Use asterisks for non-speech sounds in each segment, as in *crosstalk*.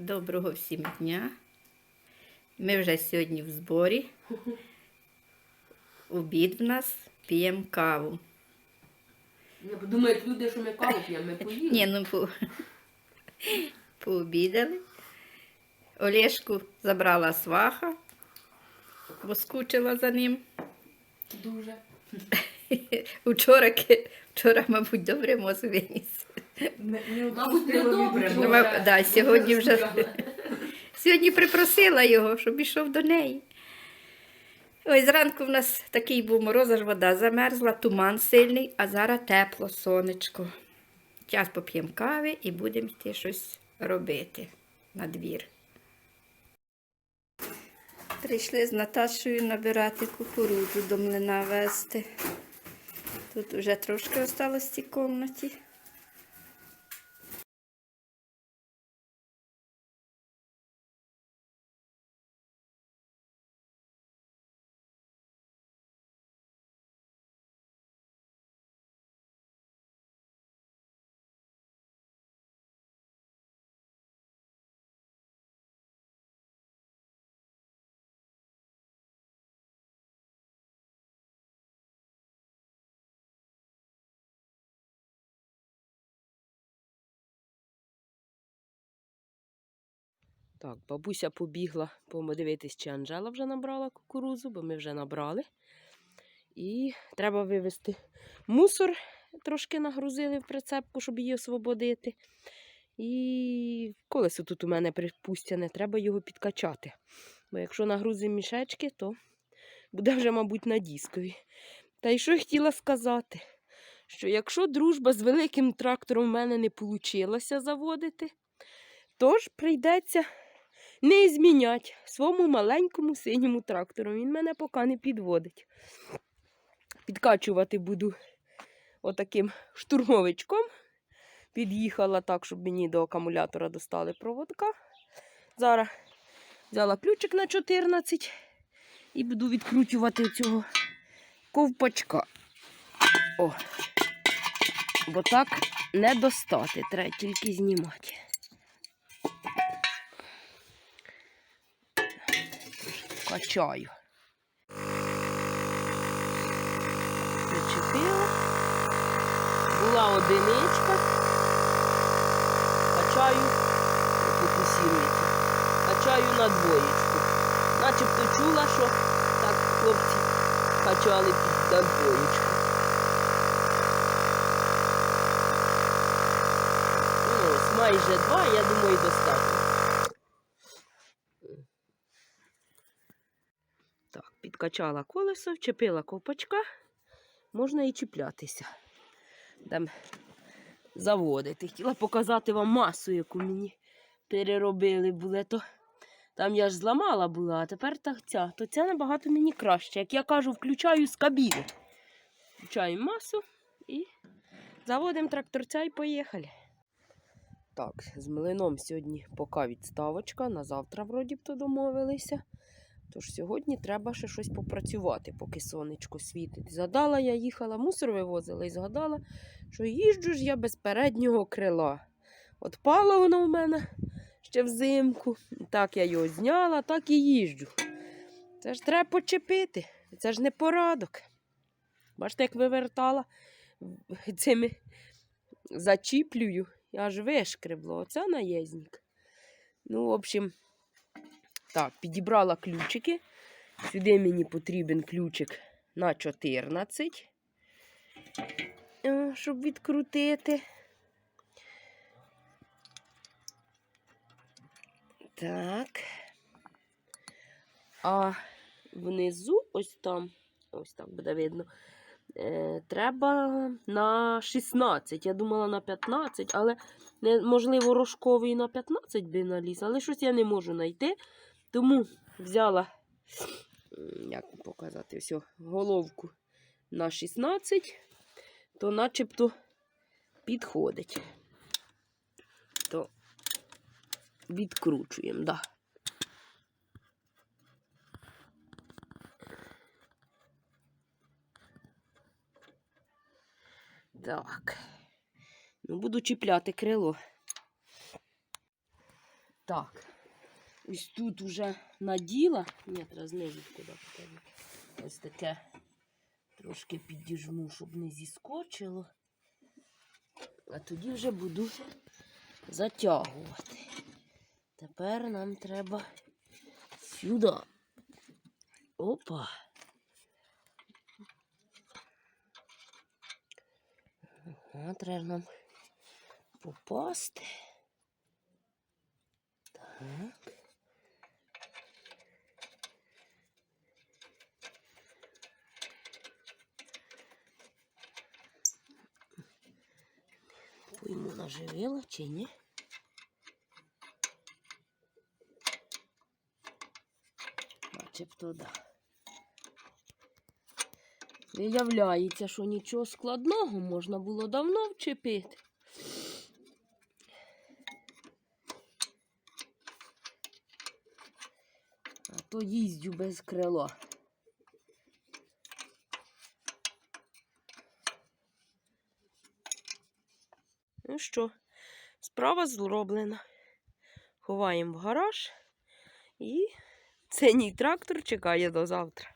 Доброго всім дня. Ми вже сьогодні в зборі. Обід в нас п'ємо каву. Не подумають люди, що ми каву п'ємо, ми поїли. Ні, ну по... пообідали. Олешку забрала сваха, бо скучила за ним. Дуже. *laughs* Вчора, вчора, мабуть, добре мозок виніс. Мабуть, не добре. Да, сьогодні вже- *laughs* Сьогодні припросила його, щоб ішов до неї. Ой, зранку в нас такий був мороз, аж вода замерзла, туман сильний, а зараз тепло, сонечко. Час поп'ємо кави і будемо йти щось робити на двір. Прийшли з Наташою набирати кукурудзу до млина вести. Тут вже трошки осталось в цій кімнаті. Так, бабуся побігла подивитись, чи Анжела вже набрала кукурузу, бо ми вже набрали. І треба вивезти мусор, трошки нагрузили в прицепку, щоб її освободити. І колесо тут у мене припустяне, треба його підкачати. Бо якщо нагрузимо мішечки, то буде вже, мабуть, на дискові. Та й що я хотіла сказати, що якщо дружба з великим трактором в мене не вийшло заводити, Тож прийдеться не змінять своєму маленькому синьому трактору. Він мене поки не підводить. Підкачувати буду отаким штурмовичком. Під'їхала так, щоб мені до акумулятора достали проводка. Зараз взяла ключик на 14 і буду відкручувати цього ковпачка. О, бо так не достати, треба тільки знімати. Качаю. Причепила. Була одиничка. Качаю по посільниці. Качаю на двоєчку. Начебто чула, що так хлопці качали під двоєчку. Ну, майже два, я думаю, достатньо. Підкачала колесо, вчепила ковпачка, можна і чіплятися. Там заводити. Хотіла показати вам масу, яку мені переробили були. То там я ж зламала була, а тепер так ця. То ця набагато мені краще. Як я кажу, включаю з кабіни. Включаємо масу і заводимо тракторця і поїхали. Так, з млином сьогодні поки відставочка. На завтра, вроді б, то домовилися. Тож сьогодні треба ще щось попрацювати, поки сонечко світить. Згадала, я їхала, мусор вивозила і згадала, що їжджу ж я без переднього крила. От пало воно в мене ще взимку. Так я його зняла, так і їжджу. Це ж треба почепити. Це ж не порадок. Бачите, як вивертала цими зачіплюю, аж вишкребло. Оце наєзник. Ну, в общем. Так, підібрала ключики. Сюди мені потрібен ключик на 14, е, щоб відкрутити. Так. А внизу, ось там, ось так буде видно, е, треба на 16. Я думала на 15, але можливо, рожковий на 15 би наліз, але щось я не можу знайти. Тому взяла, як показати, ось, головку на 16, то начебто підходить. То відкручуємо, да. Так. Ну, буду чіпляти крило. Так. Ось тут уже наділа. Ні, треба знизу куди покажу. Ось таке трошки підіжму, щоб не зіскочило. А тоді вже буду затягувати. Тепер нам треба сюди. Опа. Ага, треба нам попасти. Так. Пойму наживила чи ні? Начебто да. Виявляється, що нічого складного можна було давно вчепити. А то їздю без крила. Що, справа зроблена. Ховаємо в гараж і синій трактор чекає до завтра.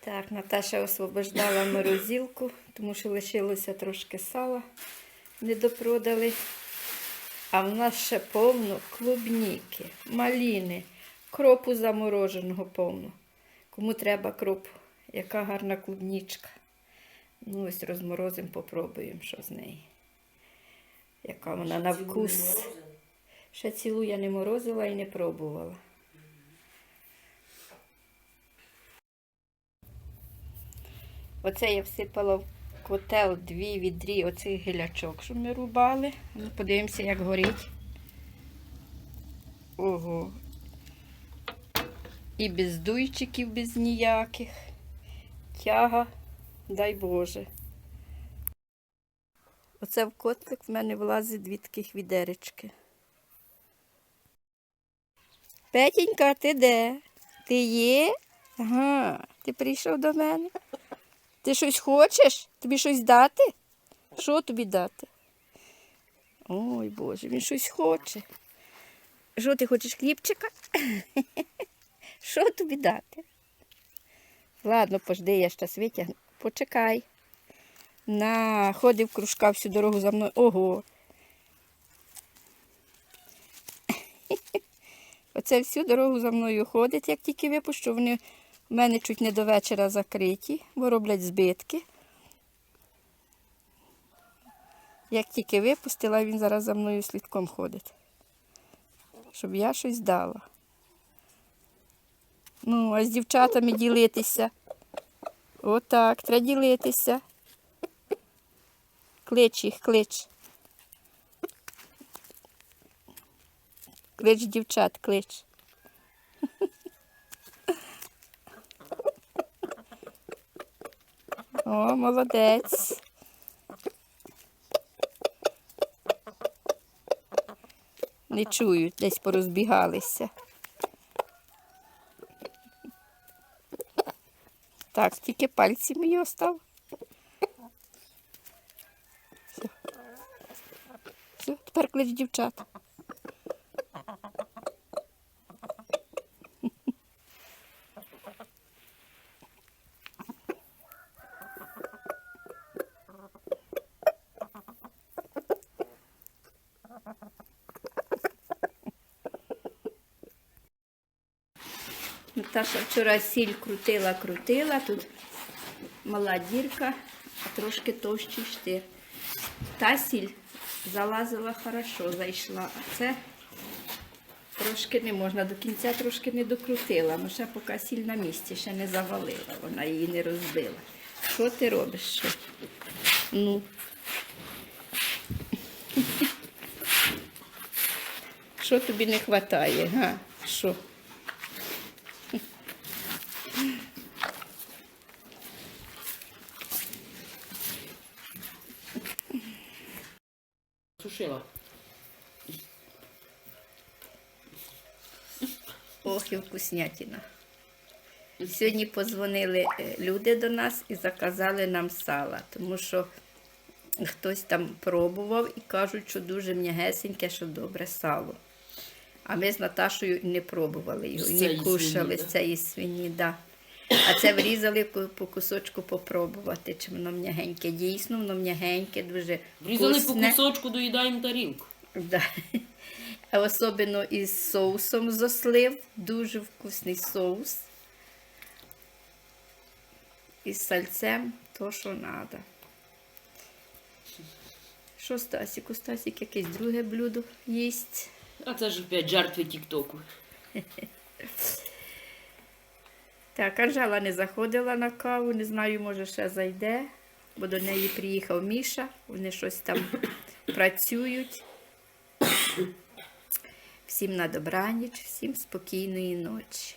Так, Наташа освобождала морозилку, тому що лишилося трошки сала, не допродали. А в нас ще повно клубніки, маліни, кропу замороженого повно. Кому треба кропу, яка гарна клубнічка. Ну, ось розморозимо, попробуємо, що з неї. Яка вона на вкус. Ще цілу я не морозила і не пробувала. Оце я всипала в котел дві відрі оцих гілячок, що ми рубали. Ну, подивимося, як горить. Ого. І без дуйчиків, без ніяких. Тяга, дай Боже. Оце в котлик в мене влазить дві таких відеречки. Петенька, ти де? Ти є? Ага, ти прийшов до мене. Ти щось хочеш? Тобі щось дати? Що тобі дати? Ой Боже, він щось хоче. Що ти хочеш хлібчика? *laughs* Що тобі дати? Ладно, пожди, я щас витягну. Почекай. На, ходив кружка всю дорогу за мною. Ого. *laughs* Оце всю дорогу за мною ходить, як тільки випущу. Вони в мене чуть не до вечора закриті, бо роблять збитки. Як тільки випустила, він зараз за мною слідком ходить. Щоб я щось дала. Ну, а з дівчатами ділитися. Отак, треба ділитися. Клич їх, клич. Клич дівчат, клич. О, молодець. Не чують, десь порозбігалися. Так, тільки пальці мені остав. Все. Тепер клич дівчат. Наташа вчора сіль крутила, крутила, тут мала дірка, а трошки товщий штир. Та сіль залазила хорошо, зайшла, а це трошки не можна, до кінця трошки не докрутила, ну ще поки сіль на місці, ще не завалила, вона її не розбила. Що ти робиш? Що? Ну. *laughs* Що тобі не вистачає? Що? Сушила. Ох, і вкуснятина. Сьогодні позвонили е, люди до нас і заказали нам сала, тому що хтось там пробував і кажуть, що дуже м'ягесеньке, що добре сало. А ми з Наташою не пробували його, і не кушали з цієї свині. Да. А це врізали по кусочку попробувати, чи воно м'ягеньке. Дійсно, воно м'ягеньке, дуже Врізали по кусочку, доїдаємо тарілку. Да. А особливо із соусом з ослив. Дуже вкусний соус. Із сальцем то, що треба. Що Стасіку? Стасік якесь друге блюдо їсть. А це ж опять жертви Тіктоку. *laughs* Так, Анжела не заходила на каву, не знаю, може ще зайде, бо до неї приїхав Міша, вони щось там *coughs* працюють. Всім на добраніч, всім спокійної ночі.